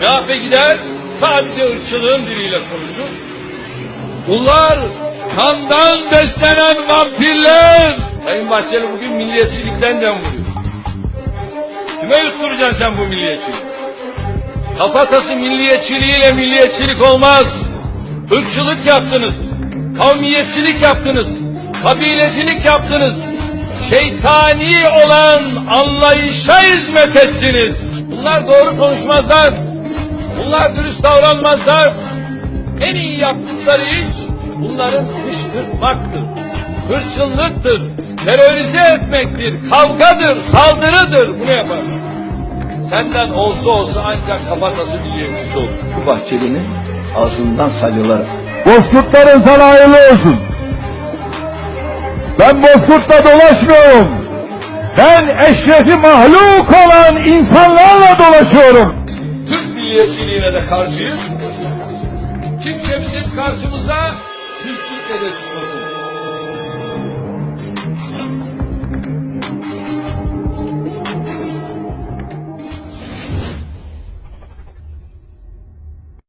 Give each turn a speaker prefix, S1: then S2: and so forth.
S1: CHP gider sadece ırkçılığın diliyle konuşur. Bunlar kandan beslenen vampirler. Sayın Bahçeli bugün milliyetçilikten dem vuruyor. Kime yutturacaksın sen bu milliyetçiliği? Kafatası milliyetçiliğiyle milliyetçilik olmaz. Irkçılık yaptınız. Kavmiyetçilik yaptınız. Kabilecilik yaptınız. Şeytani olan anlayışa hizmet ettiniz. Bunlar doğru konuşmazlar. Bunlar dürüst davranmazlar. En iyi yaptıkları iş bunların kışkırtmaktır. Hırçınlıktır. Terörize etmektir. Kavgadır, saldırıdır. Bunu yapar. Senden olsa olsa ancak kafatası biliyormuş olur.
S2: Bu Bahçeli'nin ağzından salyalar.
S3: Bozkurtların sana hayırlı olsun. Ben Bozkurt'ta dolaşmıyorum. Ben eşrefi mahluk olan insanlarla dolaşıyorum.
S1: Milliyetçiliğine de karşıyız. Kimse bizim karşımıza Türklükle de çıkmasın.